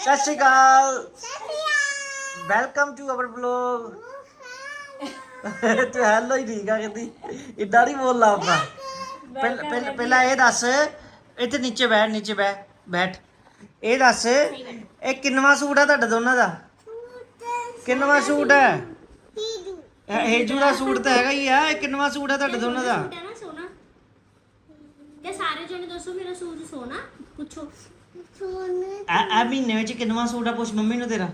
ਸਤਿ ਸ਼੍ਰੀ ਅਕਾਲ। ਵੈਲਕਮ ਟੂ ਆਵਰ ਬਲੌਗ ਤੂੰ ਹੈਲੋ ਹੀ ਠੀਕ ਆ ਕਹਿੰਦੀ। ਇਦਾਂ ਨਹੀਂ ਬੋਲਣਾ ਆਪਾਂ। ਪਹਿਲਾਂ ਪਹਿਲਾਂ- ਪਹਿਲਾਂ ਇਹ ਦੱਸ ਇੱਥੇ ਨੀਚੇ ਬੈਠ ਨੀਚੇ ਬੈਠ ਬੈਠ। ਇਹ ਦੱਸ ਇਹ ਕਿੰਨਵਾ ਸੂਟ ਆ ਤੁਹਾਡਾ ਦੋਨਾਂ ਦਾ? ਕਿੰਨਵਾ ਸੂਟ ਹੈ? ਇਹ ਹੇਜੂ ਦਾ ਸੂਟ ਤਾਂ ਹੈਗਾ ਹੀ ਆ। ਇਹ ਕਿੰਨਵਾ ਸੂਟ ਆ ਤੁਹਾਡੇ ਦੋਨਾਂ ਦਾ? ਸੋਨਾ। ਕਿ ਸਾਰੇ ਜਣੇ ਦੱਸੋ ਮੇਰਾ ਸੂਟ ਸੋਨਾ। ਪੁੱਛੋ। ਆ ਆ ਮਹੀਨੇ ਵਿੱਚ ਕਿੰਨਵਾ ਸੂਟ ਆ? ਪੁੱਛ ਮੰਮੀ ਨੂੰ ਤੇਰਾ।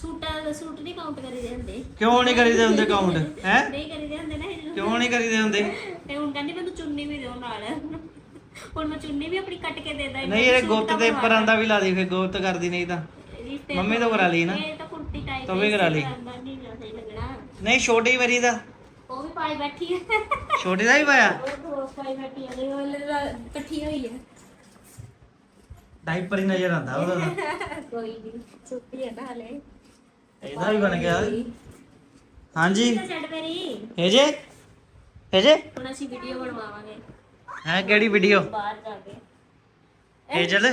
ਸੂਟਾਂ ਸੂਟ ਨਹੀਂ ਕਾਊਂਟ ਕਰੀਦੇ ਹੁੰਦੇ। ਕਿਉਂ ਨਹੀਂ ਕਰੀਦੇ ਹੁੰਦੇ ਕਾਊਂਟ ਹੈ? ਨਹੀਂ ਕਰੀਦੇ ਹੁੰਦੇ ਨਾ ਇਹ ਕਿਉਂ ਨਹੀਂ ਕਰੀਦੇ ਹੁੰਦੇ? ਤੇ ਹੁਣ ਕਹਿੰਦੀ ਮੈਨੂੰ ਚੁੰਨੀ ਵੀ ਦਿਓ ਨਾਲ। ਹੁਣ ਮੈਂ ਚੁੰਨੀ ਵੀ ਆਪਣੀ ਕੱਟ ਕੇ ਦੇ ਦਾਂ ਨਹੀਂ ਇਹ ਗੁੱਤ ਦੇ ਉੱਪਰ ਆਂਦਾ ਵੀ ਲਾ ਦੇ ਫੇ ਗੁੱਤ ਕਰਦੀ ਨਹੀਂ ਤਾਂ। ਮੰਮੀ ਤੋਂ ਕਰਾ ਲਈ ਨਾ। ਇਹ ਤਾਂ ਕੁੜਤੀ ਟਾਈਪ ਤੂੰ ਵੀ ਕਰਾ ਲਈ। ਨਹੀਂ ਸਹੀ ਲੱਗਣਾ। ਨਹੀਂ ਛੋਟੀ ਵਾਰੀ ਦਾ। ਉਹ ਵੀ ਪਾਈ ਬੈਠੀ ਹੈ ਛੋਟੀ ਦਾ ਵੀ ਪਾਇਆ? ਉਹ ਦੋ ਪਾਈ ਬੈਠੀ ਹੈ ਉਹ ਇਕੱਠੀ ਹੋਈ ਹੈ ਡਾਈਪਰ ਹੀ ਨਜ਼ਰ ਆਂਦਾ ਉਹਦਾ ਤਾਂ। ਕੋਈ ਨਹੀਂ ਸੁੱਤੀ ਹੈ ਨਾ ਹਲੇ। ਇਹਦਾ ਵੀ ਬਣ ਗਿਆ। ਹਾਂਜੀ। ਛੱਡ ਮੇਰੀ। ਇਹ ਜੇ? ਇਹ ਜੇ? ਹੁਣ ਅਸੀਂ ਵੀਡੀਓ ਬਣਵਾਵਾਂਗੇ। ਹੈ ਕਿਹੜੀ ਵੀਡੀਓ ਬਾਹਰ ਜਾ ਕੇ। ਇਹ ਚਲ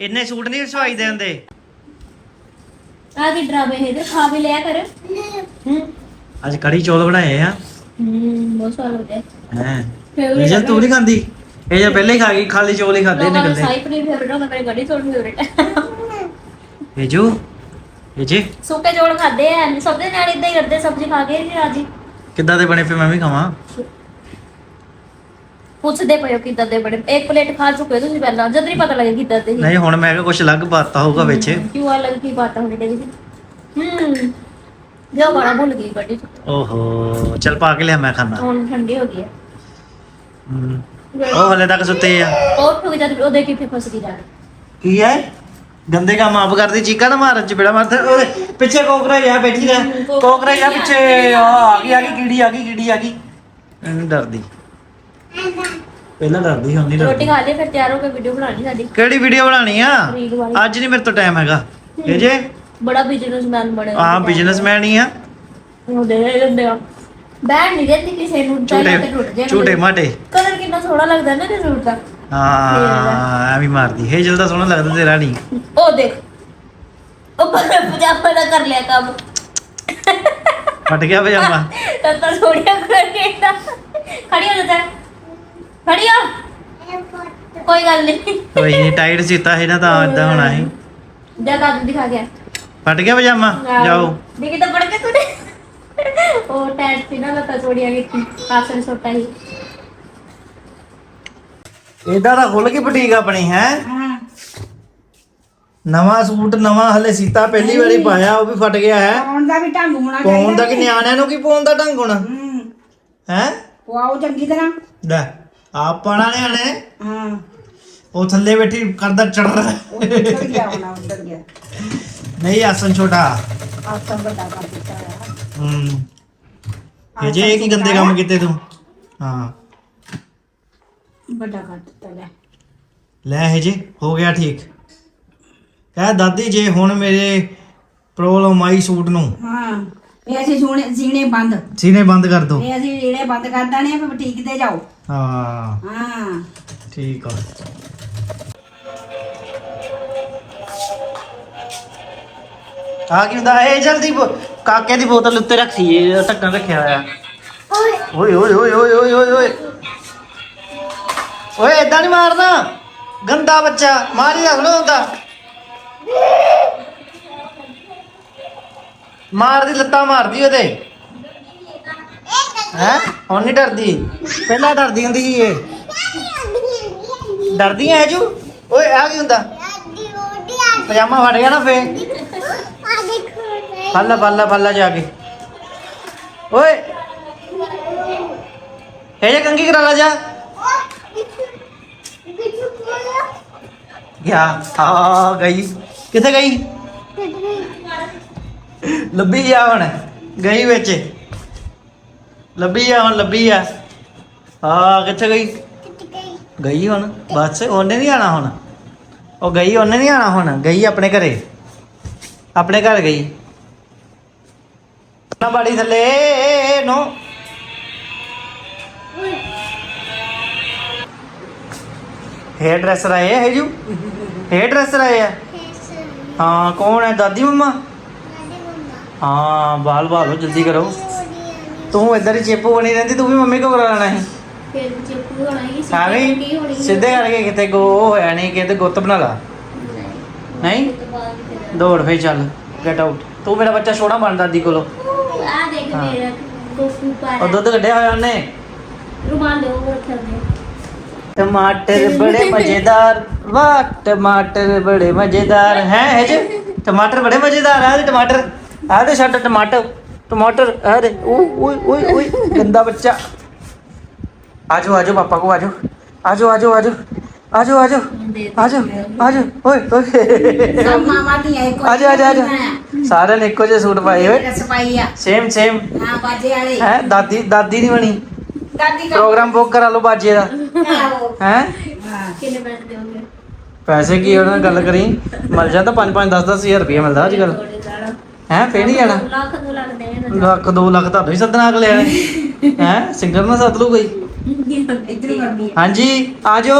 ਇੰਨੇ ਸੂਟ ਨਹੀਂ ਸਵਾਈ ਦੇ ਹੁੰਦੇ ਆ ਕੀ ਡਰਾਵੇ ਹੈ ਤੇ ਖਾ ਵੀ ਲਿਆ ਕਰ। ਹੂੰ। ਅੱਜ ਕੜੀ ਚੌਲ ਬਣਾਏ ਆ। ਹੂੰ ਬਹੁਤ ਸਵਾਦ ਲੱਗਦਾ। ਹੈ। ਇਹ ਜੇ ਤੂੰ ਨਹੀਂ ਖਾਂਦੀ? ਇਹ ਜੇ ਪਹਿਲੇ ਹੀ ਖਾ ਗਈ ਖਾਲੀ ਚੌਲ ਹੀ ਖਾਦੇ ਨੇ ਲੋਕਾਂ ਦਾ ਗੱਲੇ ਸਾਈ ਪਨੀਰ ਫੇਵਰੇਟ ਹੁੰਦਾ ਮੇਰੇ ਗੜੀ ਚੋਲ ਫੇਵਰੇਟ ਇਹ ਜੋ ਇਹ ਜੇ। ਸੁੱਕੇ ਚੋਲ ਖਾਦੇ ਆ ਸਭ ਦੇ ਨਾਲ ਇਦਾਂ ਹੀ ਕਰਦੇ ਸਬਜ਼ੀ ਖਾ ਕੇ ਨਹੀਂ ਰਾਜੀ। ਕਿੱਦਾਂ ਦੇ ਬਣੇ ਫੇ ਮੈਂ ਵੀ ਖਾਵਾਂ? ਪੁੱਛਦੇ ਪਏ ਹੋ ਕਿੱਦਾਂ ਦੇ ਬੜੇ ਇੱਕ ਪਲੇਟ ਖਾ ਚੁੱਕੇ ਹੋ ਤੁਸੀਂ ਪਹਿਲਾਂ ਜਦ ਨਹੀਂ ਪਤਾ ਲੱਗਿਆ ਕਿੱਦਾਂ ਦੇ ਸੀ। ਨਹੀਂ ਹੁਣ ਮੈਂ ਕਿਹਾ ਕੁਝ ਅਲੱਗ ਬਾਤਾਂ ਹੋਊਗਾ ਵਿੱਚ। ਕਿਉਂ ਅਲੱਗ ਕੀ ਬਾਤ ਹੋਣੀ ਚਾਹੀਦੀ ਹੂੰ ਜੋ ਬੜਾ ਭੁੱਲ ਗਈ ਚ। ਓਹੋ ਚਲ ਪਾ ਕੇ ਲਿਆ ਮੈਂ ਖਾਣਾ। ਹੁਣ ਠੰਡੀ ਹੋ ਗਈ ਹੈ। ਹਮ। ਉਹ ਹਲੇ ਤੱਕ ਸੁੱਤੇ ਆ। ਉਹ ਠੁਕ ਜਦ ਉਹਦੇ ਕਿੱਥੇ ਫਸ ਗਈ ਜਾ ਕੇ। ਕੀ ਹੈ ਗੰਦੇ ਕੰਮ ਆਪ ਕਰਦੀ ਚੀਕਾ ਨਾ ਮਾਰਨ ਚ ਬੇੜਾ ਮਾਰਦੇ। ਓਏ ਪਿੱਛੇ ਕੋਕਰਾ ਆ ਬੈਠੀ ਰਹਿ। ਕੋਕਰਾ ਆ ਪਿੱਛੇ ਆ ਆ ਗਈ ਆ ਗਈ ਕੀੜੀ ਆ ਗਈ ਕੀੜੀ ਆ ਗਈ। ਇਹਨੂੰ ਡਰਦੀ। ਪਹਿਲਾਂ ਡਰਦੀ ਹੁਣ ਨਹੀਂ ਰੋਟੀ ਡਰਦੀ। ਖਾ ਲਈ ਫਿਰ ਤਿਆਰ ਹੋ ਕੇ ਵੀਡੀਓ ਬਣਾਣੀ ਸਾਡੀ। ਕਿਹੜੀ ਵੀਡੀਓ ਬਣਾਣੀ ਆ? ਰੀਲ ਵਾਲੀ। ਅੱਜ ਨਹੀਂ ਮੇਰੇ ਤੋਂ ਟਾਈਮ ਹੈਗਾ। ਇਹ ਜੇ? ਬੜਾ ਬਿਜ਼ਨਸਮੈਨ ਬਣੇ ਆ। ਬਿਜ਼ਨਸਮੈਨ ਹੀ ਆ। ਉਹ ਦੇ ਦੇ ਦਿੰਦੇ ਆ। ਬੈਠ ਨਹੀਂ ਦਿੰਦੀ ਕਿਸੇ ਨੂੰ ਚਾਹੀਦਾ ਤੇ ਟੁੱਟ ਝੂਟੇ ਜਾਣਾ ਝੂਟੇ ਮਾਟੇ। ਕਲਰ ਕਿੰਨਾ ਸੋਹਣਾ ਲੱਗਦਾ ਨਾ ਤੇ ਸੂਟ ਦਾ। ਹਾਂ ਐਵੇਂ ਮਾਰਦੀ। ਹੇਜਲ ਦਾ ਸੋਹਣਾ ਲੱਗਦਾ ਤੇਰਾ ਨਹੀਂ ਉਹ ਦੇਖ। ਉਹ ਪਜਾਮਾ ਦਾ ਕਰ ਲਿਆ ਕੰਮ। ਫਟ ਗਿਆ ਪਜਾਮਾ। ਤਾਂ ਤਾਂ ਥੋੜੀਆਂ ਕਰਕੇ ਨਾ ਖੜੀ ਹੋ ਜਾ ਖੜੀ ਹੋ। ਕੋਈ ਗੱਲ ਨਹੀਂ ਕੋਈ ਨਹੀਂ ਟਾਈਟ ਸੀਤਾ ਹੈ ਨਾ ਤਾਂ ਇਦਾਂ ਹੋਣਾ ਸੀ। ਜਾ ਦਾਦੂ ਦਿਖਾ ਗਿਆ ਫਟ ਗਿਆ ਪਜਾਮਾ। ਜਾਓ। ਦੇਖੀ ਤਾਂ ਪੜ ਕੇ ਤੂੰ ਉਹ ਟੈਟ ਸੀ ਨਾ ਲੱਤਾਂ ਥੋੜੀਆਂ ਕੀਤੀ ਕਾਸਰ ਛੋਟਾ ਹੀ ਇਦਾਂ ਦਾ ਖੁੱਲ ਗਈ ਬੁਟੀਕ ਆਪਣੀ ਹੈ? ਨਵਾਂ ਸੂਟ ਨਵਾਂ ਹਲੇ ਸੀਤਾ ਪਹਿਲੀ ਵਾਰੀ ਪਾਇਆ ਉਹ ਵੀ ਫਟ ਗਿਆ ਹੈ? ਪਾਉਣ ਦਾ ਵੀ ਢੰਗ ਹੋਣਾ ਪਾਉਣ ਦਾ ਕਿ ਨਿਆਣਿਆਂ ਨੂੰ ਕੀ ਪਾਉਣ ਦਾ ਢੰਗ ਹੋਣਾ? ਹੂੰ। ਹੈ? ਪਵਾਓ ਚੰਗੀ ਤਰ੍ਹਾਂ। ਲੈ ਆਪ ਪਾਣਾ ਨਿਆਣੇ? ਹਾਂ। ਉਹ ਥੱਲੇ ਬੈਠੀ ਕਰਦਾ ਚੜ ਉਹ ਉੱਧਰ ਗਿਆ ਹੋਣਾ ਉੱਧਰ ਗਿਆ। ਨਹੀਂ ਆਸਨ ਛੋਟਾ। ਆਸਾ ਵੱਡਾ ਕਰ ਹੂੰ। ਇਹ ਜੇ ਇਹ ਕੀ ਗੰਦੇ ਕੰਮ ਕੀਤੇ ਤੂੰ? ਹਾਂ। ਵੱਡਾ ਕਰ ਦਿੱਤਾ ਲੈ। ਲੈ ਇਹ ਜੇ ਹੋ ਗਿਆ ਠੀਕ। ਕਹਿ ਦਾਦੀ ਜੇ ਹੁਣ ਮੇਰੇ ਪ੍ਰੋਬਲਮ ਆਈ ਸੂਟ ਨੂੰ। ਹਾਂ ਇਹ ਅਸੀਂ ਸੋਣੇ ਸੀਨੇ ਬੰਦ। ਸੀਨੇ ਬੰਦ ਕਰ ਦੋ। ਇਹ ਅਸੀਂ ਜਿਹੜੇ ਬੰਦ ਕਰ ਦੇਣੇ ਫਿਰ ਬੁਟੀਕ ਤੇ ਜਾਓ। ਹਾਂ। ਹਾਂ। ਠੀਕ ਆ। ਆ ਕੀ ਹੁੰਦਾ? ਇਹ ਜਲਦੀ ਬੋ- ਕਾਕੇ ਦੀ ਬੋਤਲ ਉੱਤੇ ਰੱਖੀ ਏ ਢੱਕਣ ਰੱਖਿਆ ਹੋਇਆ। ਓਏ। ਓਏ ਓਏ ਓਏ ਓਏ ਓਏ ਓਏ ਓਏ। ਏਦਾਂ ਨਹੀਂ ਮਾਰਨਾ। ਗੰਦਾ ਬੱਚਾ ਮਾਰੀ ਰੱਖ ਲੋ ਹੁੰਦਾ ਮਾਰਦੀ ਲੱਤਾਂ ਮਾਰਦੀ ਉਹਦੇ। ਹੈ? ਹੁਣ ਨਹੀਂ ਡਰਦੀ। ਪਹਿਲਾਂ ਡਰਦੀ ਹੁੰਦੀ ਸੀ ਇਹ। ਡਰਦੀ ਐ ਜੂ? ਓਏ ਆ ਕੀ ਹੁੰਦਾ? ਪਜਾਮਾ ਫਟ ਗਿਆ ਨਾ ਫੇ ਫੱਲਾ ਫੱਲਾ ਫੱਲਾ ਜਾ ਕੇ। ਓਏ। ਇਹ ਜੇ ਕੰਗੀ ਕਰਾ ਲਾ ਜਾ। ਗਿਆ ਆ ਗਈ। ਕਿੱਥੇ ਗਈ? ਲੱਭੀ ਜਾ ਹੁਣ, ਗਈ ਵਿੱਚ। ਲੱਭੀ ਆ ਹੁਣ, ਲੱਭੀ ਆ। ਆ ਕਿੱਥੇ ਗਈ? ਗਈ ਹੁਣ, ਬਸ, ਉਹਨੇ ਨਹੀਂ ਆਣਾ ਹੁਣ। ਉਹ ਗਈ, ਉਹਨੇ ਨਹੀਂ ਆਣਾ ਹੁਣ, ਗਈ ਆਪਣੇ ਘਰੇ। ਆਪਣੇ ਘਰ ਗਈ। ਨਾ ਬਾੜੀ ਥੱਲੇ ਨੋ। ਹੇਅਰ ਡਰੈਸਰ ਆਏ ਆ ਹੇਜੂ ਹੇਅਰ ਡਰੈਸਰ ਆਏ ਆ? ਹਾਂ ਕੌਣ ਹੈ ਦਾਦੀ ਮੰਮਾ? ਹਾਂ ਬਾਲ ਬਾਲੋ ਜਲਦੀ ਕਰੋ। ਤੂੰ ਇੱਧਰ ਹੀ ਚੇਪੂ ਬਣੀ ਰਹਿੰਦੀ ਤੂੰ ਵੀ ਮੰਮੀ ਕੋ ਕਰਾ ਲੈਣਾ ਸੀ। ਫਿਰ ਚਿੱਪੂ ਹੋਣਾ ਹੀ ਹਾਂ ਵੀ ਸਿੱਧੇ ਕਰਕੇ ਕਿਤੇ ਗੋ ਹੋਇਆ ਨਹੀਂ ਕਿਤੇ ਗੁੱਤ ਬਣਾ ਲਾ। ਨਹੀਂ ਦੌੜ ਫੇ ਚੱਲ ਗੈਟ ਆਊਟ ਤੂੰ ਮੇਰਾ ਬੱਚਾ ਛੋੜਾ ਬਣ ਦਾਦੀ ਕੋਲੋਂ। ਹਾਂ। ਦੁੱਧ ਕੱਢਿਆ ਹੋਇਆ ਉਹਨੇ? ਟਮਾਟਰ ਬੜੇ ਮਜ਼ੇਦਾਰ। ਵਾਹ ਟਮਾਟਰ ਬੜੇ ਮਜ਼ੇਦਾਰ। ਹੈ ਹੈ ਜੀ? ਟਮਾਟਰ ਬੜੇ ਮਜ਼ੇਦਾਰ ਆ ਦੇ ਟਮਾਟਰ। ਆ ਦੇ ਸਾਡਾ ਟਮਾਟਰ। ਟਮਾਟਰ ਆ ਦੇ। ਓਏ ਓਏ ਓਏ ਓਏ ਗੰਦਾ ਬੱਚਾ। ਆਜੋ ਆਜੋ ਪਾਪਾ ਕੋ ਆਜੋ ਆਜੋ ਆਜੋ ਆਜੋ ਆਜੋ ਆਜੋ। ਆਜੋ ਆਜੋ। ਓਏ ਓਏ। ਸਭ ਮਾਮਾ ਦੀਆਂ ਇੱਕੋ ਆਜੋ ਆਜੋ ਆਜੋ। ਸਾਰਿਆਂ ਨੇ ਇੱਕੋ ਜਿਹੇ ਸੂਟ ਪਾਏ ਓਏ। ਸਪਾਈ ਆ। ਸੇਮ ਸੇਮ ਹਾਂ ਬਾਜੇ ਵਾਲੇ। ਹੈ ਦਾਦੀ ਦਾਦੀ ਨਹੀਂ ਬਣੀ। ਦਾਦੀ ਦਾ ਪ੍ਰੋਗਰਾਮ ਬੁੱਕ ਕਰਾ ਲਓ ਬਾਜੇ ਦਾ। ਹੈ? ਕਿੰਨੇ ਪੈਸੇ ਦੇਵੋਗੇ ਪੈਸੇ ਕੀ ਉਹਨਾਂ ਨਾਲ ਗੱਲ ਕਰੀ। ਮਿਲ ਜਾਂਦਾ 5 5 10 10000 ਰੁਪਏ ਮਿਲਦਾ ਅੱਜ ਕੱਲ ਹੈ ਫੇਰ ਨਹੀਂ ਜਾਣਾ। ਲੱਖ 2 ਲੱਖ ਦੇਣੇ। ਲੱਖ 2 ਲੱਖ ਤੁਹਾਨੂੰ ਹੀ ਸੱਦਣਾ ਅਗਲੇ ਵਾਲੇ। ਹੈ ਸਿੰਗਰ ਨਾਲ ਸੱਦ ਲੂ ਕੋਈ। ਹਾਂਜੀ ਆਜੋ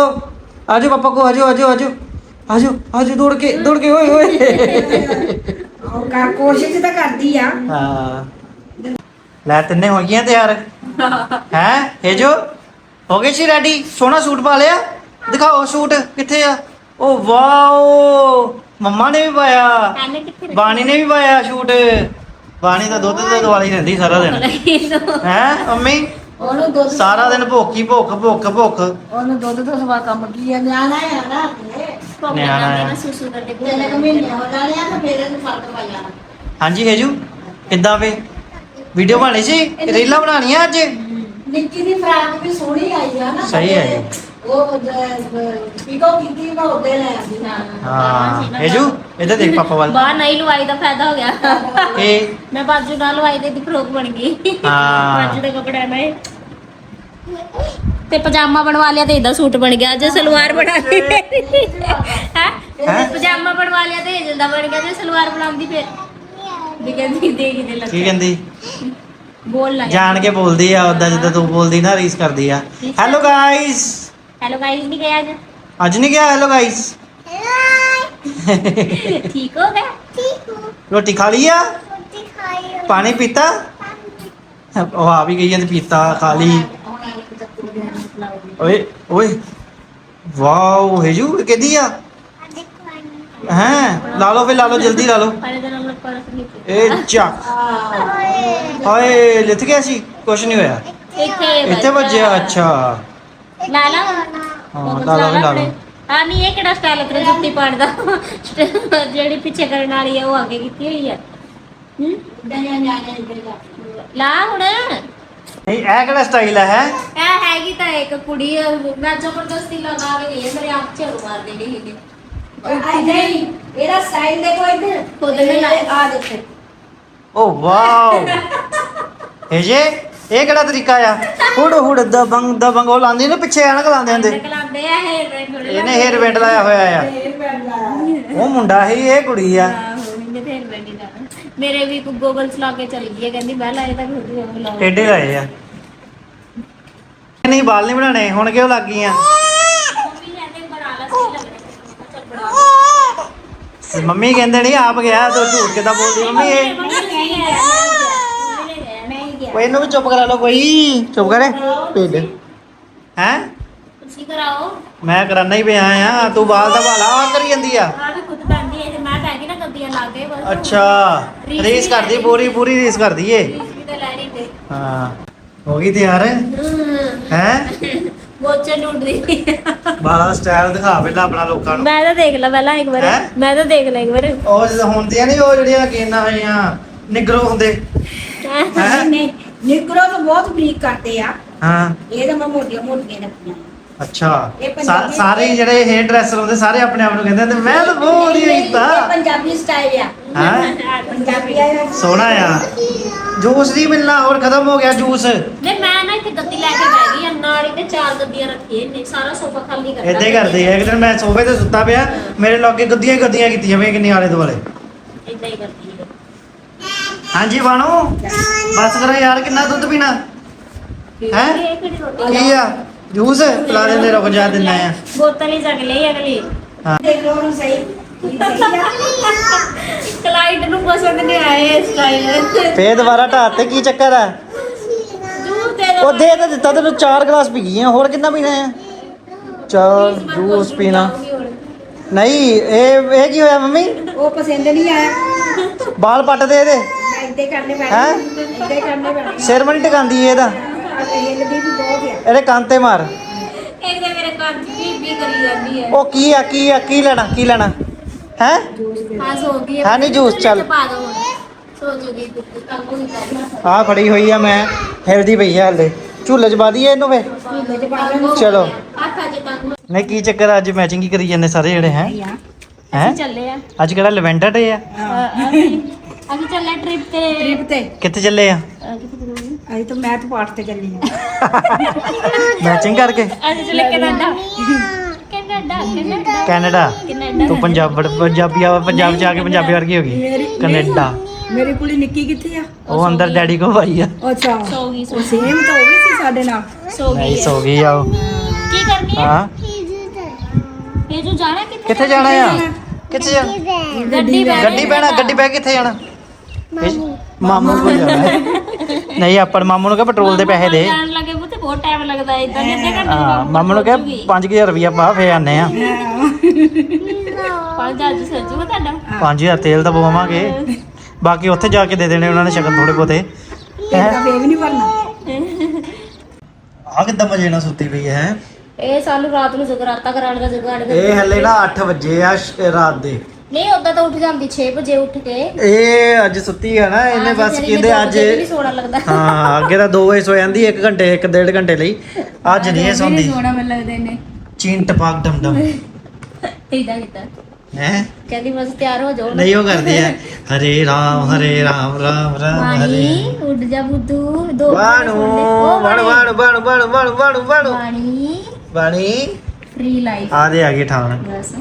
ਆਜੋ ਪਾਪਾ ਕੋ ਆਜੋ ਆਜੋ ਆਜੋ। ਆਜੋ ਆਜੋ ਦੌੜ ਕੇ ਦੌੜ ਕੇ ਓਏ ਓਏ। ਉਹ ਕਾ ਕੋਸ਼ਿਸ਼ ਤਾਂ ਕਰਦੀ ਆ। ਹਾਂ। ਲੈ ਤਿੰਨੇ ਹੋ ਗਈਆਂ ਤਿਆਰ। ਹੈ। ਇਹ ਜੋ ਹੋ ਗਏ ਸੀ ਰੈਡੀ ਸੋਹਣਾ ਸੂਟ ਪਾ ਲਿਆ। ਦਿਖਾਓ ਸੂਟ ਕਿੱਥੇ ਆ। ਓ ਵਾਓ। ਮੰਮਾ ਨੇ ਵੀ ਪਾਇਆ। ਬਾਣੀ ਨੇ ਵੀ ਪਾਇਆ ਸ਼ੂਟ। ਬਾਣੀ ਤਾਂ ਦੁੱਧ ਦੇ ਦੁਆਲੀ ਰਹਿੰਦੀ ਸਾਰਾ ਦਿਨ। ਹੈ ਮੰਮੀ? ਉਹਨੂੰ ਦੁੱਧ ਸਾਰਾ ਦਿਨ ਭੁੱਖੀ ਭੁੱਖ ਭੁੱਖ ਭੁੱਖ। ਉਹਨੂੰ ਦੁੱਧ ਤੋਂ ਸਵਾ ਕੰਮ ਕੀ ਆ? ਨਿਆਣਾ ਆ ਨਾ ਨਿਆਣਾ। ਨਾ ਸੁਸੂ ਕਰਦੇ ਤਿੰਨ ਕੁ ਮਹੀਨੇ ਹੋ ਜਾਣੇ ਆ ਤਾਂ ਫੇਰ ਇਹਨੂੰ ਫ਼ਰਕ ਪੈ ਜਾਣਾ। ਹਾਂਜੀ ਹੇਜੂ ਕਿੱਦਾਂ ਵੇ ਵੀਡੀਓ ਬਣਾਣੀ ਸੀ? ਰੀਲਾਂ ਬਣਾਉਣੀਆਂ ਅੱਜ? ਨਿੱਕੀ ਦੀ ਫਰਾਕ ਵੀ ਸੋਹਣੀ ਆਈ ਆ ਨਾ ਸਹੀ ਹੈ ਜੀ। ਉਹ ਪਿਕੋ ਕੀਤੀ ਮੈਂ ਉਹਦੇ ਲੈ ਆਂਦੀ ਨਾ ਹਾਂ ਹੇਜੂ ਇੱਧਰ ਦੇਖ ਪਾਪਾ ਵੱਲ। ਬਾਹਰ ਨਹੀਂ ਲਵਾਈ ਦਾ ਫਾਇਦਾ ਹੋ ਗਿਆ। ਇਹ ਮੈਂ ਬਾਜੂ ਨਾਲ ਲਵਾਈ ਦੇ ਦੀ ਫਰੋਕ ਬਣ ਗਈ। ਹਾਂ। ਬਾਜੂ ਦਾ ਕਪੜਾ ਨਾ ਇਹ। ਤੇ ਪਜਾਮਾ ਬਣਵਾ ਲਿਆ ਤੇ ਇਹਦਾ ਸੂਟ ਬਣ ਗਿਆ ਜੇ ਸਲਵਾਰ ਬਣਾ ਲਈ ਹੈ? ਹੈਂ? ਪਜਾਮਾ ਬਣਵਾ ਲਿਆ ਤੇ ਇਹ ਜਲਦਾ ਬਣ ਗਿਆ ਜੇ ਸਲਵਾਰ ਬਣਾਉਂਦੀ ਫਿਰ। ਵੀ ਕਹਿੰਦੀ ਦੇ ਕਿਤੇ ਕੀ ਲੱਗ ਕਹਿੰਦੀ? ਬੋਲ ਲਾ ਜਾਣ ਕੇ ਬੋਲਦੀ ਆ ਉਦਾਂ ਜਿੱਦਾਂ ਤੂੰ ਬੋਲਦੀ ਨਾ ਰੀਸ ਕਰਦੀ ਆ। ਹੈਲੋ ਗਾਇਸ ਹੈਲੋ ਗਾਇਸ ਨਹੀਂ ਗਿਆ ਅੱਜ? ਅੱਜ ਨਹੀਂ ਗਿਆ ਹੈਲੋ ਗਾਇਸ ਠੀਕ ਹੋ ਗਿਆ? ਰੋਟੀ ਖਾ ਲਈ ਆ? ਪਾਣੀ ਪੀਤਾ? ਉਹ ਆ ਵੀ ਗਈ ਜਾਂਦੀ ਪੀਤਾ ਖਾ ਲਈ। ਓਏ ਓਏ। ਵਾਓ ਹੇਜੂ ਇਹ ਕਿਹਦੀ ਆ? ਹੈ? ਲਾ ਲਓ ਫੇ ਲਾ ਲਓ ਜਲਦੀ ਲਾ ਲਓ। ਇਹ ਚੱਕ। ਹਾਏ ਲਿੱਥ ਗਿਆ ਸੀ? ਕੁਛ ਨਹੀਂ ਹੋਇਆ। ਇੱਥੇ ਇੱਥੇ ਵੱਜਿਆ ਅੱਛਾ। ਲਾ ਲਾ। ਹਾਂ ਲਾ ਲਓ ਲਾ ਲਓ। ਆ ਨਹੀਂ ਇਹ ਕਿਹੜਾ ਸਟਾਈਲ ਤੇਰੇ ਜੁੱਤੀ ਪਾਣ ਦਾ। ਜਿਹੜੀ ਪਿੱਛੇ ਕਰਨ ਵਾਲੀ ਆ ਉਹ ਅੱਗੇ ਕੀਤੀ ਹੋਈ ਆ। ਹੂੰ? ਲਾ ਹੁਣ। ਨਹੀਂ ਇਹ ਕਿਹੜਾ ਸਟਾਈਲ ਹੈ ਹੈਂ? ਇਹ ਹੈਗੀ ਤਾਂ ਇੱਕ ਕੁੜੀ ਆ, ਮੈਂ ਜ਼ਬਰਦਸਤੀ ਲਗਾ ਕੇ ਗਈ ਆ, ਮੇਰੇ ਆਪ ਝਾੜੂ ਮਾਰਦੇ ਨਹੀਂ ਹੈਗੇ ਇੱਧਰ ਹੀ ਇਹਦਾ ਸਟਾਈਲ ਦੇਖੋ ਇੱਧਰ। ਖੁਦ ਨੇ ਲਾਇਆ। ਆ ਦੇਖੋ। ਓ ਵਾਓ। ਇਹ ਜੇ ਇਹ ਕਿਹੜਾ ਤਰੀਕਾ ਆ? ਹੁੜ ਹੁੜ ਦਬੰਗ ਦਬੰਗ ਉਹ ਲਾਉਂਦੀ ਨੇ ਪਿੱਛੇ ਐਨਕ ਲਾਉਂਦੇ ਹੁੰਦੇ। ਆ ਇਹ ਇਹਨੇ ਹੇਅਰ ਬੈਂਡ ਲਾਇਆ ਹੋਇਆ ਆ। ਉਹ ਮੁੰਡਾ ਹੀ ਇਹ ਕੁੜੀ ਆ। ਮੇਰੇ ਵੀ ਗੋਗਲਸ ਲਾ ਕੇ ਚਲੀ ਗਈ ਹੈ ਕਹਿੰਦੀ ਮੈਂ ਲਾਏ ਤਾਂ ਖੁਦ ਹੀ ਲਾਓ। ਟੇਡੇ ਲਾਏ ਆ? ਨਹੀਂ ਵਾਲ ਨਹੀਂ ਬਣਾਣੇ ਹੁਣ ਕਿਉਂ ਲੱਗ ਗਈਆਂ? ਮੰਮੀ ਕਹਿੰਦੇ ਨਹੀਂ ਆਪ ਗਿਆ ਤੂੰ ਝੂਠ ਕਿੱਦਾਂ ਬੋਲਦੀ ਮੰਮੀ ਇਹ ਉਹ ਇਹਨੂੰ ਵੀ ਚੁੱਪ ਕਰਾ ਲਓ ਕੋਈ। ਚੁੱਪ ਕਰੇ। ਭੇਡ। ਹੈ? ਤੁਸੀਂ ਕਰਾਓ। ਮੈਂ ਕਰਾਨਾ ਹੀ ਪਿਆ ਆ ਤੂੰ ਵਾਲ ਦਾ ਵਾਲਾ ਆ ਕਰੀ ਜਾਂਦੀ ਆ। ਪੈ ਗਈ ਨਾ ਗੱਦੀਆਂ ਲਾ ਕੇ ਬਸ ਅੱਛਾ ਰੀਸ ਕਰਦੀ ਪੂਰੀ ਪੂਰੀ ਰੀਸ ਕਰਦੀ ਏ? ਰੀਸ ਵੀ ਤਾਂ ਹਾਂ ਹੋ ਗਈ ਤਿਆਰ? ਹੈ। ਬੋਚੇ ਡੂੰਡਦੀ ਵਾਲਾ ਦਾ ਸਟਾਈਲ ਦਿਖਾ ਪਹਿਲਾਂ ਆਪਣਾ ਲੋਕਾਂ ਨੂੰ। ਮੈਂ ਤਾਂ ਦੇਖ ਲਾ ਪਹਿਲਾਂ ਇੱਕ ਵਾਰ। ਹੈਂ? ਮੈਂ ਤਾਂ ਦੇਖ ਲਾ ਇੱਕ ਵਾਰ। ਉਹ ਜਦੋਂ ਹੁੰਦੀਆਂ ਨਹੀਂ ਉਹ ਜਿਹੜੀਆਂ ਗੇਨਾਂ ਹੋਈਆਂ ਨਿਗਰੋ ਹੁੰਦੇ। ਹੈਂ? ਨਹੀਂ ਨਿਕਰੋ ਤਾਂ ਬਹੁਤ ਬਰੀਕ ਕਰਦੇ ਆ। ਹਾਂ। ਇਹ ਤਾਂ ਮੈਂ ਮੋਟੀਆਂ ਮੋਟੀਆਂ ਰੱਖੀਆਂ। ਅੱਛਾ। ਇਹ ਸਾ- ਪੰਜਾਬੀ- ਸਾਰੇ ਹੀ ਜਿਹੜੇ ਹੇਅਰ ਡਰੈਸਰ ਹੁੰਦੇ ਸਾਰੇ ਆਪਣੇ ਆਪ ਨੂੰ ਕਹਿੰਦੇ ਹੁੰਦੇ ਮੈਂ ਤਾਂ ਬਹੁਤ ਹੀ ਇਹ ਕੀਤਾ। ਪੰਜਾਬੀ ਸਟਾਈਲ ਆ। ਹਾਂ? ਪੰਜਾਬੀ ਆ। ਸੋਹਣਾ ਆ। ਜੂਸ ਨਹੀਂ ਮਿਲਣਾ ਹੋਰ ਖਤਮ ਹੋ ਗਿਆ ਜੂਸ। ਨਹੀਂ ਮੈਂ ਨਾ ਇੱਥੇ ਗੱਦੀ ਲੈ ਕੇ ਬਹਿ ਗਈ ਆ ਨਾਲ ਹੀ ਤੇ ਚਾਰ ਗੱਦੀਆਂ ਰੱਖੀਆਂ ਨੇ ਸਾਰਾ ਸੋਫਾ ਖਾਲੀ ਕਰਤਾ। ਏਦਾਂ ਹੀ ਕਰਦੇ ਆ। ਇੱਕ ਦਿਨ ਮੈਂ ਸੋਫੇ ਤੇ ਸੁੱਤਾ ਪਿਆ ਮੇਰੇ ਲਾਗੇ ਗੱਦੀਆਂ ਹੀ ਗੱਦੀਆਂ ਕੀਤੀਆਂ ਵੇ ਕਿੰਨੀ ਆਲੇ ਦੁਆਲੇ। ਇਦਾਂ ਹੀ ਕਰਦੀ ਹੈ ਹਾਂਜੀ ਬਾਣੋ? ਬਸ ਕਰੋ ਯਾਰ ਕਿੰਨਾ ਦੁੱਧ ਪੀਣਾ? ਹੈਂ? ਇਹ ਕਿਹੜੀ ਰੋਟੀ? ਕੀ ਆ? ਜੂਸ ਪਿਲਾ ਦਿੰਦੇ ਰੁਕ ਜਾ ਦਿੰਦਾ ਆ। ਬੋਤਲ ਹੀ ਚੱਕ ਲਈ ਅਗਲੀ। ਦੇਖ ਲਓ ਉਹਨੂੰ ਸਹੀ ਕੀ ਸਹੀ ਆ। ਕਲਾਇੰਟ ਨੂੰ ਪਸੰਦ ਨਹੀਂ ਆਏ ਇਹ ਸਟਾਈਲ ਫੇਰ ਦੁਬਾਰਾ ਢਾਹ ਤੇ ਕੀ ਚੱਕਰ ਆ? ਜੂਸ ਦੇ ਉਹ ਦੇ ਤਾਂ ਦਿੱਤਾ ਤੈਨੂੰ ਚਾਰ ਗਲਾਸ ਪੀ ਗਈਆਂ ਹੋਰ ਕਿੰਨਾ ਪੀਣਾ ਆ? ਚਾਰ ਜੂਸ ਪੀਣਾ। ਨਹੀਂ ਇਹ ਇਹ ਕੀ ਹੋਇਆ ਮੰਮੀ? ਉਹ ਪਸੰਦ ਨਹੀਂ ਆਇਆ। ਬਾਲ ਪੱਟ ਦੇ ਇਹਦੇ। ਇੱਦਾਂ ਕਰਨੇ ਪੈਣੇ। ਹੈਂ? ਇੱਦਾਂ ਕਰਨੇ ਪੈਣੇ। ਸਿਰ ਮਣੀ ਟਿਕਾਂਦੀ ਇਹਦਾ। ਹਿੱਲਦੀ ਵੀ ਬਹੁਤ ਆ। ਇਹਦੇ ਕੰਨ ਤੇ ਮਾਰ। ਇੱਕ ਤਾਂ ਮੇਰੇ ਕੰਨ 'ਚ ਬੀਬੀ ਕਰੀ ਜਾਂਦੀ ਹੈ। ਉਹ ਕੀ ਆ ਕੀ ਆ ਕੀ ਲੈਣਾ ਕੀ ਲੈਣਾ? ਹੈ? ਹਾਂ ਸੋ ਗਈ ਹਾਂ ਨੀ ਜੂਸ ਚੱਲ। ਪਾ ਦੋ ਹੁਣ। ਸੋ ਜੂਗੀ ਕੰਗੂ ਨਹੀਂ ਕਰਨਾ ਆ ਫੜੀ ਹੋਈ ਆ ਮੈਂ ਹਿਲਦੀ ਪਈ ਆ ਹਲੇ। ਝੂਲੇ ਚ ਪਾ ਦਈਏ ਇਹਨੂੰ ਵੇ ਝੂਲੇ ਚ ਪਾ ਲੈਣ ਚਲੋ। ਹੱਥਾਂ 'ਚ ਨਹੀਂ ਕੀ ਚੱਕਰ ਆ, ਅੱਜ ਮੈਚਿੰਗ ਹੀ ਕਰੀ ਜਾਂਦੇ ਸਾਰੇ ਜਿਹੜੇ ਹੈ? ਹੈ? ਅਸੀਂ ਚੱਲੇ ਆ। ਅੱਜ ਕਿਹੜਾ ਲੈਵੈਂਡਰ ਡੇ ਆ? ਅਸੀਂ ਅਸੀਂ ਚੱਲੇ ਟ੍ਰਿਪ ਤੇ। ਟ੍ਰਿਪ ਤੇ। ਕਿੱਥੇ ਚੱਲੇ ਆ? ਅਹ ਕਿੱਥੇ ਚੱਲੇ? ਅਸੀਂ ਤਾਂ ਮੈਥ ਪਾਠ ਤੇ ਚੱਲੀ ਆ। ਮੈਚਿੰਗ ਕਰਕੇ? ਅਸੀਂ ਚੱਲੇ Canada. Canada Canada. Canada? Canada. ਤੂੰ ਪੰਜਾਬ ਪੰਜਾਬੀ ਆ ਪੰਜਾਬ ਚ ਆ ਕੇ ਪੰਜਾਬੀ ਵਰਗੀ ਹੋ ਗਈ। ਮੇਰੀ ਕੈਨੇਡਾ। ਮੇਰੀ ਕੁੜੀ ਨਿੱਕੀ ਕਿੱਥੇ ਆ? ਉਹ ਅੰਦਰ ਡੈਡੀ ਕੋ ਭਾਈ ਆ। ਅੱਛਾ। ਸੋ ਗਈ ਸੋ ਉਹ ਸੇਮ ਤਾਂ ਉਹ ਵੀ ਸੀ ਸਾਡੇ ਨਾਲ। ਸੋ ਨਹੀਂ ਗਈ ਹੈ। ਸੋ ਗਈ ਆ ਉਹ। ਕੀ ਕਰਨੀ ਹੈ ਹਾਂ। ਇਹ ਜੋ ਜਾਣਾ ਕਿੱਥੇ? ਕਿੱਥੇ ਜਾਣਾ ਆ? ਕਿੱਥੇ ਜਾਣਾ? ਗੱਡੀ ਬਹਿਣਾ ਗੱਡੀ ਬਹਿ ਕਿੱਥੇ ਜਾਣਾ? ਇਹ- ਮਾਮੂ ਕੋਲ ਜਾਣਾ। ਹੈ। ਨਹੀਂ ਆਪਾਂ ਮਾਮੂ ਨੂੰ ਕਹ ਪੈਟਰੋਲ ਦੇ ਪੈਸੇ ਦੇ। ਜਾਣ ਲੱਗੇ ਪੁੱਤ ਬਹੁਤ ਟਾਈਮ ਲੱਗਦਾ ਇਦਾਂ ਨਹੀਂ ਅੱਧੇ ਘੰਟੇ ਹਾਂ ਮਾਮੂ ਨੂੰ ਕਹ 5000 ਰੁਪਇਆ ਪਾ ਫੇ ਆਨੇ ਆ ਪੰਜ ਹਜ਼ਾਰ ਸਰ ਜੂਗਾ ਤੁਹਾਡਾ? 5000 ਤੇਲ ਤਾਂ ਪਵਾਵਾਂਗੇ। ਬਾਕੀ ਉੱਥੇ ਜਾ ਕੇ ਦੇ ਦੇਣੇ ਉਹਨਾਂ ਨੇ ਸ਼ਗਨ ਥੋੜੇ ਬਹੁਤੇ। ਇਹਦਾ ਫੇਰ ਵੀ ਨਹੀਂ ਭਰਨਾ। ਆ ਕਿੱਦਾਂ ਮਜੇ ਨਾਲ ਸੁੱਤੀ ਪਈ ਹੈ? ਇਹ ਸਾਨੂੰ ਰਾਤ ਨੂੰ ਜਗਰਾਤਾ ਕਰਾਉਣ ਦਾ ਜਗਾੜ ਇਹ ਹਲੇ ਨਾ 8 ਵਜੇ ਆ ਰਾਤ ਦੇ। ਨਹੀਂ ਉਦਾਂ ਤਾਂ ਉੱਠ ਜਾਂਦੀ 6 ਵਜੇ ਉੱਠ ਕੇ। ਇਹ ਅੱਜ ਸੁੱਤੀ ਆ ਨਾ ਇਹਨੇ ਬਸ ਕਹਿੰਦੇ ਅੱਜ ਵੀ ਸੋਣਾ ਲੱਗਦਾ। ਹਾਂ ਅੱਗੇ ਤਾਂ 2 ਵਜੇ ਸੋ ਜਾਂਦੀ 1 ਘੰਟੇ 1 ਡੇਢ ਘੰਟੇ ਲਈ। ਅੱਜ ਨਹੀਂ ਇਹ ਸੌਂਦੀ। ਸੋਣਾ ਮੈਨੂੰ ਲੱਗਦਾ ਇਹਨੇ। ਚੀਨ ਟਪਾਕ ਡਮ ਡਮ ਇਦਾਂ ਕੀਤਾ। ਹੈ? ਕਹਿੰਦੀ ਬਸ ਤਿਆਰ ਹੋ ਜਾਓ। ਨਹੀਂ ਉਹ ਕਰਦੀ ਹੈ ਹਰੇ ਰਾਮ ਹਰੇ ਰਾਮ ਰਾਮ ਰਾਮ ਹਰੇ ਉੱਡ ਜਾ ਬੁੱਧੂ ਦੋ ਵਾਣੂ ਵਾਣੂ ਵਾਣੂ। ਵਾਣੂ ਵਾਣੂ ਵਾਣੂ ਵਾਣੂ ਵਾਣੀ ਵਾਣੀ। ਫ੍ਰੀ ਲਾਈਫ ਆ ਦੇ ਆ ਗਏ ਠਾਣ। ਬਸ।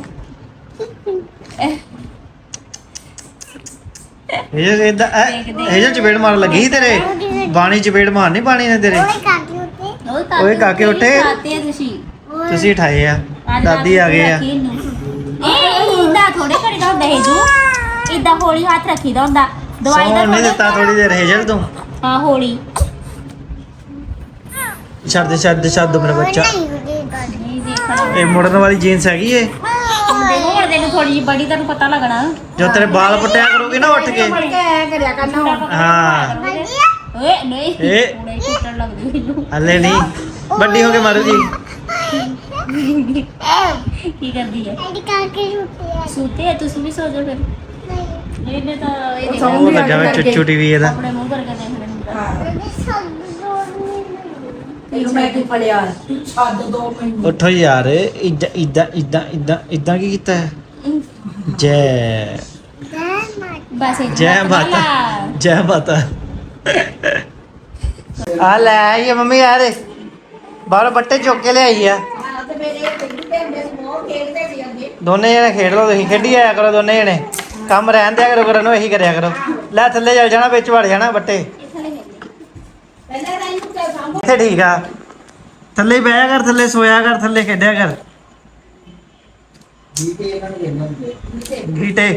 ਇਹ ਇਦਾਂ ਇਹ ਜੋ ਚਪੇੜ ਮਾਰ ਲੱਗੀ ਤੇਰੇ ਬਾਣੀ ਚਪੇੜ ਮਾਰਨੀ ਬਾਣੀ ਨੇ ਤੇਰੇ ਓਏ ਓਏ ਕਾਕੇ। ਖਾਤੇ ਆ ਤੁਸੀਂ ਤੁਸੀਂ ਉਠਾਏ ਆ ਦਾਦੀ ਆ ਗਏ ਆ। ਇਹ ਇਦਾਂ ਥੋੜੇ ਕਰੀਦਾ ਹੁੰਦਾ ਹੇਜੂ ਇਦਾਂ ਹੌਲੀ ਹੱਥ ਰੱਖੀਦਾ ਹੁੰਦਾ ਦਵਾਈ ਦਾ ਨਹੀਂ ਦਿੱਤਾ ਥੋੜੀ ਦੇਰ ਹੇਜਲ ਤੂੰ ਹਾਂ ਹੌਲੀ ਛੱਡ ਦੇ ਛੱਡ ਦੇ ਛੱਡ ਦੇ ਮੇਰਾ ਬੱਚਾ ਇਹ ਮੁੜਨ ਵਾਲੀ ਜੀਨਸ ਹੈਗੀ ਏ ਤੈਨੂੰ ਥੋੜੀ ਜਿਹੀ ਬੜੀ ਤੈਨੂੰ ਪਤਾ ਲੱਗਣਾ। ਜੋ ਤੇਰੇ ਵਾਲ ਪਟਿਆ ਕਰੋਗੇ ਨਾ ਉੱਠ ਕੇ। ਮੁੜ ਕੇ ਐ ਕਰਿਆ ਕਰਨਾ ਹੁਣ ਹਾਂ। ਓਏ ਨਹੀਂ। ਇਹ- ਥੋੜਾ ਹੀ ਟੁੱਟਣ ਲੱਗਦੀ ਮੈਨੂੰ। ਹਲੇ ਨਹੀਂ। ਵੱਡੀ ਹੋ ਕੇ ਮਾਰੂ ਜੀ ਕੀ ਕਰਦੀ ਹੈ ਸੂਤੇ ਹੈ ਤੁਸੀਂ ਵੀ ਸੋ ਜਾਓ ਫਿਰ। ਇਹਨੇ ਤਾਂ ਇਹ ਦੇਖ ਉਹ ਲੱਗਾ ਵੇ ਚੁੱਚੂ ਟੀਵੀ ਇਹਦਾ। ਆਪਣੇ ਮੂੰਹ ਕਰਕੇ ਦੇਖ ਲੈਂਦਾ ਇਹ ਮੈਂ ਕੀ ਪੜਿਆ ਛੱਡ ਦੋ ਮੈਨੂੰ। ਉੱਠੋ ਯਾਰ ਇਦਾਂ ਇਦਾਂ ਇਦਾਂ ਇਦਾਂ ਇਦਾਂ ਕੀ ਕੀਤਾ ਹੈ? ਜੈ। ਬਸ ਜੈ ਮਾਤਾ। ਜੈ ਮਾਤਾ। ਆ ਲੈ ਆਈ ਮੰਮੀ ਯਾਰ ਬਾਹਰ ਬੱਟੇ ਚੁੱਕ ਕੇ ਲਿਆਈ ਆ। ਦੋਨੇ ਜਣੇ ਖੇਡ ਲਓ ਤੁਸੀਂ ਖੇਡੀ ਆਇਆ ਕਰੋ ਦੋਨੇ ਜਣੇ। ਕੰਮ ਰਹਿਣ ਦਿਆ ਕਰੋ ਕਰਨ ਨੂੰ ਇਹੀ ਕਰਿਆ ਕਰੋ। ਲੈ ਥੱਲੇ ਚੱਲ ਜਾਣਾ ਵਿੱਚ ਵੜ ਜਾਣਾ ਬੱਟੇ। ਇੱਥੇ ਠੀਕ ਆ। ਥੱਲੇ ਹੀ ਬਹਿਆ ਕਰ ਥੱਲੇ ਸੋਇਆ ਕਰ ਥੱਲੇ ਖੇਡਿਆ ਕਰ। ਗੀਟੇ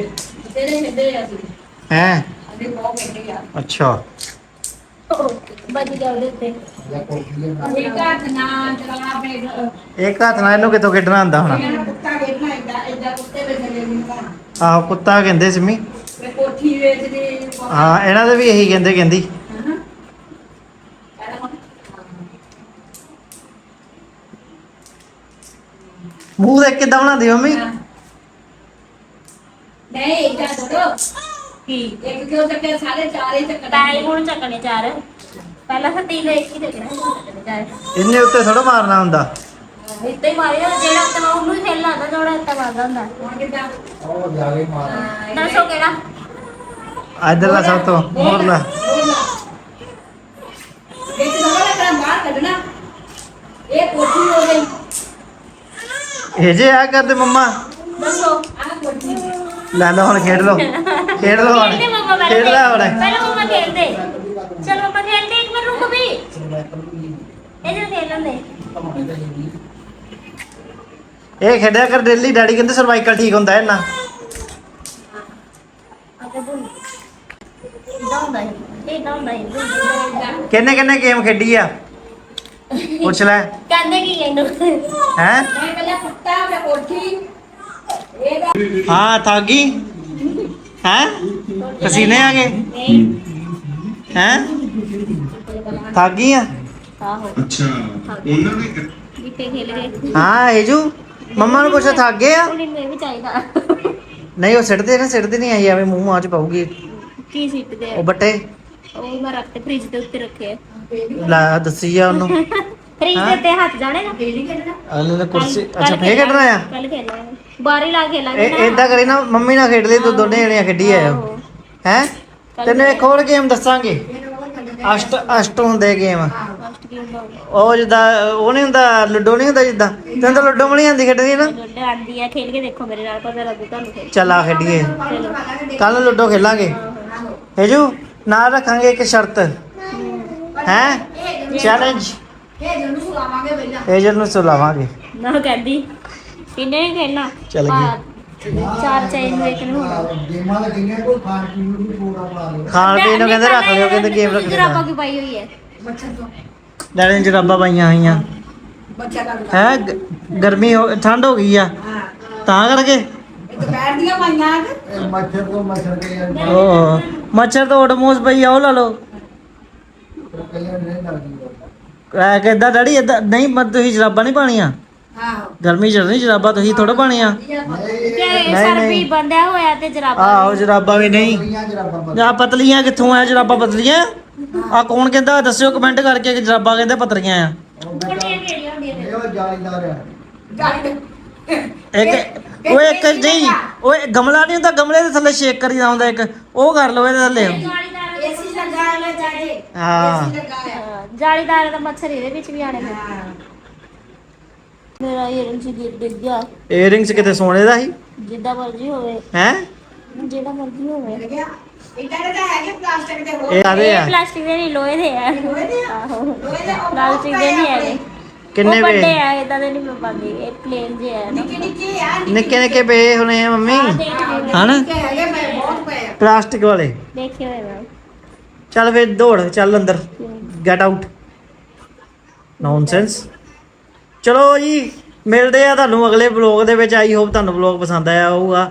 ਤੇਰੇ ਖੇਡਦੇ ਆ। ਸੀ ਹੈ? ਅੱਗੇ ਬਹੁਤ ਖੇਡੇ ਆ। ਅੱਛਾ। ਬੱਜ ਗਿਆ ਉਹਦੇ ਉੱਤੇ। ਇੱਕ ਹੱਥ ਨਾਲ ਚਲਾ ਫੇਰ ਇੱਕ ਹੱਥ ਨਾਲ ਇਹਨੂੰ ਕਿੱਥੋਂ ਖੇਡਣਾ ਆਉਂਦਾ ਹੁਣ? ਇਹਨਾਂ ਕੁੱਤਾ ਕੁੱਤੇ ਆਹੋ ਕੁੱਤਾ ਕਹਿੰਦੇ ਸਿੰਮੀ। ਕੋਠੀ ਵੇਚਦੇ ਹਾਂ ਇਹਨਾਂ ਦੇ ਵੀ ਇਹੀ ਕਹਿੰਦੇ ਕਹਿੰਦੀ। ਮੂੰਹ ਦੇਖ ਕਿੱਦਾਂ ਬਣਾਉਂਦੀ ਮੰਮੀ। ਨਹੀਂ ਏਦਾਂ ਥੋੜੋ ਕੀ? ਇੱਕ ਕਿਉਂ ਚੱਕੇ ਸਾਰੇ ਚਾਰੇ ਚੱਕਣਾ ਟਾਈਮ ਹੁਣ ਚੱਕਣੇ ਚਾਰ। ਪਹਿਲਾਂ ਤਾਂ ਤੀਨ ਇੱਕ ਹੀ ਦੇਖਣਾ ਚੱਕਣੇ ਚਾਰ। ਇਹਨੇ ਉੱਤੇ ਥੋੜਾ ਮਾਰਨਾ ਹੁੰਦਾ। ਇੱਦਾਂ ਹੀ ਮਾਰਿਆ ਜਿਹੜਾ ਤਾਂ ਉਹਨੂੰ ਹੀ ਖੇਲਣਾ ਹੁੰਦਾ ਜਿਹੜਾ ਇੱਦਾਂ ਮਾਰਦਾ ਹੁੰਦਾ। ਹੁਣ ਕਿੱਦਾਂ? ਦੱਸੋ ਕਿਹੜਾ? ਇਧਰਲਾ ਸਭ ਤੋਂ ਮੋਰਲਾ ਇੱਕ ਨਵਾਂ ਲੱਗਣਾ ਬਾਹਰ ਕੱਢਣਾ। ਇਹ ਕੋਠੀ ਹੋ ਗਈ। ਇਹ ਜੇ ਆ ਕਰਦੇ ਮੰਮਾ ਦੱਸੋ ਆਹ ਕੋਠੀ ਲੈ ਲਓ ਹੁਣ ਖੇਡ ਲਓ ਖੇਡ ਲਓ ਹੁਣ खेलते मम्मा पहले खेल रहा है और है। पहले मम्मा खेलते चल मम्मा खेलते एक मिनट रुको भी इधर खेलने दे ਇਹ ਖੇਡਿਆ ਕਰ ਡੇਲੀ ਡੈਡੀ ਕਹਿੰਦੇ ਸਰਵਾਈਕਲ ਠੀਕ ਹੁੰਦਾ ਇਹਨਾਂ आगे बोल डाउन दे ए डाउन दे किन्ने किन्ने ਗੇਮ ਖੇਡੀ ਆ ਪੁੱਛ ਲੈ। ਕਹਿੰਦੇ ਕੀ ਇਹਨੂੰ ਹੈ? ਮੈਂ ਪਹਿਲਾਂ ਕੁੱਤਾ ਮੈਂ ਕੋਠੀ। ਇਹ ਹਾਂ ਥਾਗੀ। ਹੈ? ਪਸੀਨੇ ਆ ਗਏ? ਨਹੀਂ। ਹੈ? ਥਾਗੀ ਆ? ਆਹੋ। ਅੱਛਾ ਉਹਨਾਂ ਨੇ ਜਿੱਤੇ ਖੇਲ ਗਏ। ਹਾਂ ਏਜੂ ਮੰਮਾ ਨੂੰ ਪੁੱਛ ਥੱਕ ਗਏ ਆ? ਉਹਨੇ ਇਹ ਵੀ ਚਾਹੀਦਾ। ਨਹੀਂ ਉਹ ਸਿੱਟਦੇ ਨਾ ਸਿੱਟਦੇ ਨਹੀਂ ਆਈ ਐਵੇਂ ਮੂੰਹ ਮਾਂ ਚ ਪਾਉਗੀ ਕੀ ਸਿੱਟਦੇ ਉਹ ਬੱਟੇ। ਉਹ ਮੈਂ ਰੱਖ ਤੇ ਫ੍ਰਿਜ ਦੇ ਉੱਤੇ ਰੱਖੇ ਆ। ਲੈ ਦੱਸੀ ਆ ਉਹਨੂੰ। ਫ੍ਰਿਜ ਦੇ ਉੱਤੇ ਹੱਥ ਜਾਣੇ ਨਾ। ਡੇਲੀ ਖੇਡਣਾ। ਅਗਲੇ ਨੇ ਕੁਰਸੀ ਕੱਲ੍ਹ ਅੱਛਾ ਫੇਰ ਕੱਢਣਾ ਆ? ਕੱਲ ਖੇਲਾਂਗੇ ਬਾਰੀ ਲਾ ਕੇ ਖੇਲਾਂਗੇ ਇਹ ਇਦਾਂ ਕਰੀ ਨਾ ਮੰਮੀ ਨਾਲ ਖੇਡ ਲਈ ਤੂੰ ਦੋਨੇ ਜਣੀਆਂ ਖੇਡੀ ਆਇਓ। ਆਹੋ। ਹੈ? ਤੈਨੂੰ ਇੱਕ ਹੋਰ ਗੇਮ ਦੱਸਾਂਗੇ। ਅਸ਼ਟ ਅਸ਼ਟ ਹੁੰਦੇ ਗੇਮ ਫਸਟ ਗੇਮ ਦਾ ਉਹ ਜਿੱਦਾਂ ਉਹ ਨਹੀਂ ਹੁੰਦਾ ਲੁੱਡੋ ਨਹੀਂ ਹੁੰਦਾ ਜਿੱਦਾਂ। ਤੈਨੂੰ ਤਾਂ ਲੁੱਡੋ ਮਣੀ ਆਂਦੀ ਖੇਡਦੀ ਨਾ। ਲੁੱਡੇ ਆਂਦੀ ਆ ਖੇਲ ਕੇ ਦੇਖੋ ਮੇਰੇ ਨਾਲ ਪਤਾ ਲੱਗੂ ਤੁਹਾਨੂੰ ਫਿਰ ਚੱਲ ਆ ਖੇਡੀਏ। ਕੱਲ ਲੁੱਡੋ ਖੇਲਾਂਗੇ ਹੇਜੂ? ਨਾਲ ਰੱਖਾਂਗੇ ਇੱਕ ਸ਼ਰਤ। ਹੈ? ਚੈਲੰਜ ਇਹ ਜਨੂੰ ਸੁਲਾਵਾਂਗੇ ਪਹਿਲਾਂ ਏਜਲ ਨੂੰ ਸੁਲਾਵਾਂਗੇ। ਨਾ ਕਹਿੰਦੀ ਕਿੰਨੇ ਨੇ ਚੱਲ ਹਾਂ, ਚਾਰ ਚਾਈ ਨੂੰ ਇੱਕ ਨੂੰ। ਹੋਣਾ ਗੇਮਾਂ ਦਾ ਕਿੰਨੇ ਕੋਈ ਖਾਣ ਪੀਣ ਨੂੰ ਵੀ ਪੂਰਾ ਬਣਾ ਲਿਓ। ਖਾਣ ਪੀਣ ਨੂੰ ਕਹਿੰਦੇ ਰੱਖ ਲਿਓ ਕਹਿੰਦੇ ਗੇਮ ਰੱਖ ਜਰਾਬਾ ਲਿਓ ਕੀ ਪਾਈ ਹੋਈ ਹੈ? ਮੱਛਰ ਤੋਂ। ਡੈਡੀ ਨੇ ਜਰਾਬਾਂ ਪਾਈਆਂ ਹੋਈਆਂ। ਹੈ ਗਰਮੀ ਹੋ ਠੰਡ ਹੋ ਗਈ ਆ। ਤਾਂ ਕਰਕੇ। ਦੁਪਹਿਰ ਦੀਆਂ ਪਾਈਆਂ ਤੇ ਇਹ ਮੱਛਰ ਤੋਂ ਮੱਛਰ ਕੇ ਯਾਰ ਓ ਮੱਛਰ ਤੋਂ ਓਡਮੋਸ ਪਈ ਆ ਉਹ ਲਾ ਲਓ। ਕਈਆਂ ਨੇ ਲੱਗਦੀ ਐ ਡੈਡੀ ਏਦਾਂ ਨਹੀਂ ਮਤ ਤੁਸੀਂ ਜਰਾਬਾਂ ਨਹੀਂ ਪਾਣੀਆਂ ਆਹੋ। ਗਰਮੀ ਚ ਨਹੀਂ ਜਰਾਬਾਂ ਤੁਸੀਂ ਥੋੜਾ ਪਾਣੀਆਂ ਨਹੀਂ, ਸਰ ਵੀ ਨਹੀਂ। ਬੰਦਿਆ ਹੋਇਆ ਤੇ ਜਰਾਬਾ ਆਹੋ ਜਰਾਬਾਂ ਵੀ ਨਹੀਂ। ਕਈਆਂ ਜਰਾਬਾਂ ਆ ਪਤਲੀਆਂ ਕਿੱਥੋਂ ਆ ਜਰਾਬਾਂ ਪਤਲੀਆਂ? ਆ ਕੌਣ ਕਹਿੰਦਾ ਦੱਸਿਓ ਕਮੈਂਟ ਕਰਕੇ ਕਿ ਜਰਾਬਾਂ ਕਹਿੰਦੇ ਪਤਲੀਆਂ ਆ। ਕਿਹੜੀਆਂ ਕਿਹੜੀਆਂ ਹੁੰਦੀਆਂ ਨੇ? ਇਹ ਉਹ ਜਾਲੀਦਾਰ ਆ। ਗਾੜੀ ਇੱਕ ਉਹ ਇੱਕ ਨਹੀਂ ਉਹ ਇੱਕ ਗਮਲਾ ਨਹੀਂ ਹੁੰਦਾ ਗਮਲੇ ਦੇ ਥੱਲੇ ਸ਼ੇਕ ਕਰੀਦਾ ਹੁੰਦਾ ਇੱਕ। ਉਹ ਕਰ ਲਓ ਇਹਦੇ ਥੱਲੇ। ਏਸੀ ਲੱਗਾ ਹੈ ਚਾਹੇ ਹਾਂ। ਏਸੀ ਲੱਗਾ ਹੈ। ਹਾਂ, ਜਾਲੀਦਾਰ ਦਾ ਮੱਛਰ ਇਹਦੇ ਵਿੱਚ ਵੀ ਆਣੇ ਹਾਂ। ਮੇਰਾ ਈਅਰਿੰਗ ਸੀ ਗਿਰ ਡਿੱਗ ਗਿਆ। ਏਅਰਿੰਗਸ ਕਿਤੇ ਸੋਨੇ ਦਾ ਸੀ? ਜਿੱਦਾਂ ਮਰਜ਼ੀ ਹੋਵੇ। ਹੈ? ਜਿਹੜਾ ਮਰਜ਼ੀ ਹੋਵੇ। ਲੱਗਿਆ? ਇਦਾਂ ਦੇ ਤਾਂ ਹੈਗੇ ਪਲਾਸਟਿਕ ਦੇ ਹੋਰ। ਇਹ ਆਦੇ ਇਹ ਆ ਪਲਾਸਟਿਕ ਦੇ ਨਹੀਂ ਲੋਹੇ ਦੇ ਆ। ਲੋਹੇ ਦੇ ਆ? ਆਹੋ। ਲੋਹੇ ਦੇ ਉਹ ਪਲਾਸਟਿਕ ਦੇ ਨਹੀਂ ਹੈਗੇ। ਕਿੰਨੇ ਉਹ ਵੇ? ਵੱਡੇ ਆ ਇਦਾਂ ਦੇ ਨਹੀਂ ਮੈਂ ਪਾਉਂਦੀ ਇਹ ਪਲੇਨ ਜੇ ਆ ਨਾ। ਨਿੱਕੀ ਨਿੱਕੀ ਆ ਨਿੱਕੇ ਨਿੱਕੇ ਪਏ ਹੋਣੇ ਆ ਮੰਮੀ। ਹਨਾ? ਨਿੱਕੇ ਹੈਗੇ ਮੈਂ ਬਹੁਤ ਪਏ ਆ। ਪਲਾਸਟਿਕ ਵਾਲੇ। ਦੇਖੇ ਹੋਏ ਮੈਂ ਚੱਲ ਫਿਰ ਦੌੜ ਚੱਲ ਅੰਦਰ। ਗੈਟ ਆਊਟ ਨੌਨਸੈਂਸ ਚਲੋ ਜੀ ਮਿਲਦੇ ਆ ਤੁਹਾਨੂੰ ਅਗਲੇ ਵਲੌਗ ਦੇ ਵਿੱਚ। ਆਈ ਹੋਪ ਤੁਹਾਨੂੰ ਵਲੌਗ ਪਸੰਦ ਆਇਆ ਹੋਊਗਾ।